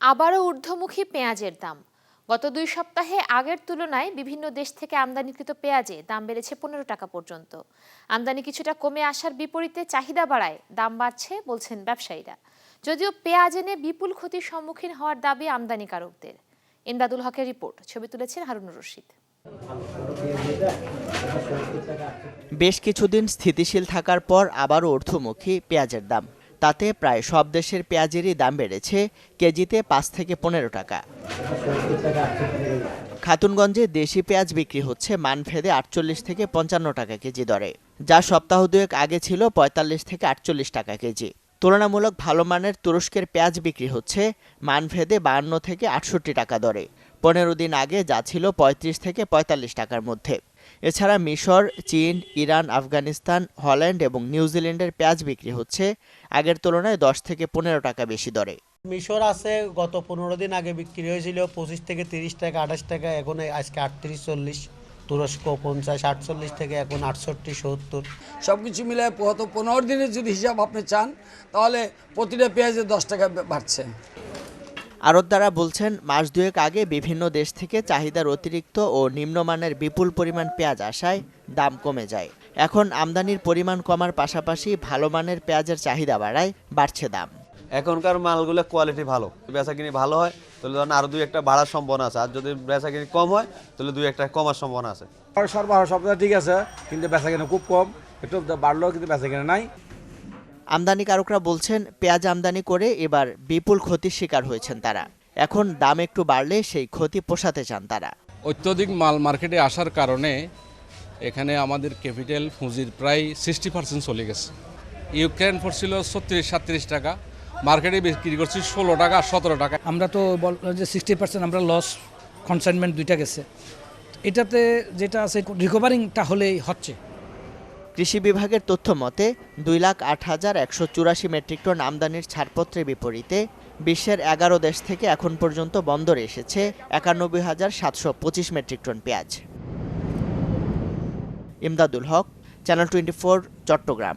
আবারও ঊর্ধ্বমুখী পেঁয়াজের দাম। গত দুই সপ্তাহে আগের তুলনায় বিভিন্ন দেশ থেকে আমদানিকৃত পেঁয়াজে দাম বেড়েছে পনেরো টাকা পর্যন্ত। আমদানি কিছুটা কমে আসার বিপরীতে চাহিদা বাড়ায়, দাম বাড়ছে বলছেন ব্যবসায়ীরা। যদিও পেঁয়াজ এনে বিপুল ক্ষতির সম্মুখীন হওয়ার দাবি আমদানিকারকদের। ইমদাদুল হকের রিপোর্ট, ছবি তুলেছেন হারুনুর রশিদ। বেশ কিছুদিন স্থিতিশীল থাকার পর আবারও ঊর্ধ্বমুখী পেঁয়াজের দাম। তাতে প্রায় সব দেশের পেঁয়াজেরই দাম বেড়েছে, কেজিতে পাঁচ থেকে পনেরো টাকা। খাতুনগঞ্জে দেশি পেঁয়াজ বিক্রি হচ্ছে মানভেদে আটচল্লিশ থেকে পঞ্চান্ন টাকা কেজি দরে, যা সপ্তাহ দুয়েক আগে ছিল পঁয়তাল্লিশ থেকে আটচল্লিশ টাকা কেজি। তুলনামূলক ভালো মানের তুরস্কের পেঁয়াজ বিক্রি হচ্ছে মানভেদে বাহান্ন থেকে আটষট্টি টাকা দরে, পনেরো দিন আগে যা ছিল পঁয়ত্রিশ থেকে পঁয়তাল্লিশ টাকার মধ্যে। এছাড়া মিশর, চীন, ইরান, আফগানিস্তান, হল্যান্ড এবং নিউজিল্যান্ডের পেঁয়াজ বিক্রি হচ্ছে। আগের তুলনায় দশ থেকে পনেরো টাকা বেশি দরে। মিশর আছে, গত পনেরো দিন আগে বিক্রি হয়েছিল পঁচিশ থেকে তিরিশ টাকা, আঠাশ টাকা, এখন আজকে আটত্রিশ, চল্লিশ, তুরস্ক পঞ্চাশ, আটচল্লিশ থেকে এখন আটষট্টি, সত্তর। সব কিছু মিলে গত পনেরো দিনের যদি হিসাব আপনি চান, তাহলে প্রতিটা পেঁয়াজে দশ টাকা বাড়ছে। আড়তদারা বলছেন মাস দুয়েক আগে বিভিন্ন দেশ থেকে চাহিদার অতিরিক্ত ও নিম্নমানের বিপুল পরিমাণ পেঁয়াজ আসায় দাম কমে যায়। এখন আমদানির পরিমাণ কমার পাশাপাশি ভালো মানের পেঁয়াজের চাহিদা বাড়ায় বাড়ছে দাম। এখনকার মালগুলো কোয়ালিটি ভালো। বেচা কিনি ভালো হয় তাহলে ধরেন আরও দুই একটা বাড়ার সম্ভাবনা আছে। আর যদি বেচা কিনি কম হয় তাহলে দুই একটা কমার সম্ভাবনা আছে। সরবরাহ সবটা ঠিক আছে কিন্তু বেচা কেনা খুব কম। একটু বাড়লেও কিন্তু বেচা কেনা নাই। আমদানিকারকরা বলছেন পেঁয়াজ আমদানি করে এবার বিপুল ক্ষতির শিকার হয়েছেন তারা। এখন দাম একটু বাড়লে সেই ক্ষতি পোষাতে চান তারা। অত্যধিক মাল মার্কেটে আসার কারণে এখানে আমাদের ক্যাপিটাল পুঁজির প্রায় সিক্সটি পার্সেন্ট চলে গেছে। ইউক্রেন পড়ছিল ছত্রিশ সাতত্রিশ টাকা মার্কেটে বিক্রি করছি ষোলো টাকা সতেরো টাকা। আমরা তো বল যে সিক্সটি পার্সেন্ট আমরা লস কনসাইনমেন্ট দুইটা গেছে। এটাতে যেটা আছে রিকভারিংটা হলেই হচ্ছে। কৃষি বিভাগের তথ্য মতে, দুই লাখ আট হাজার একশো চুরাশি মেট্রিক টন আমদানির ছাড়পত্রের বিপরীতে বিশ্বের এগারো দেশ থেকে এখন পর্যন্ত বন্দরে এসেছে একানব্বই হাজার সাতশো পঁচিশ মেট্রিক টন পেঁয়াজ। Imdadul Haque, channel twenty Chattogram.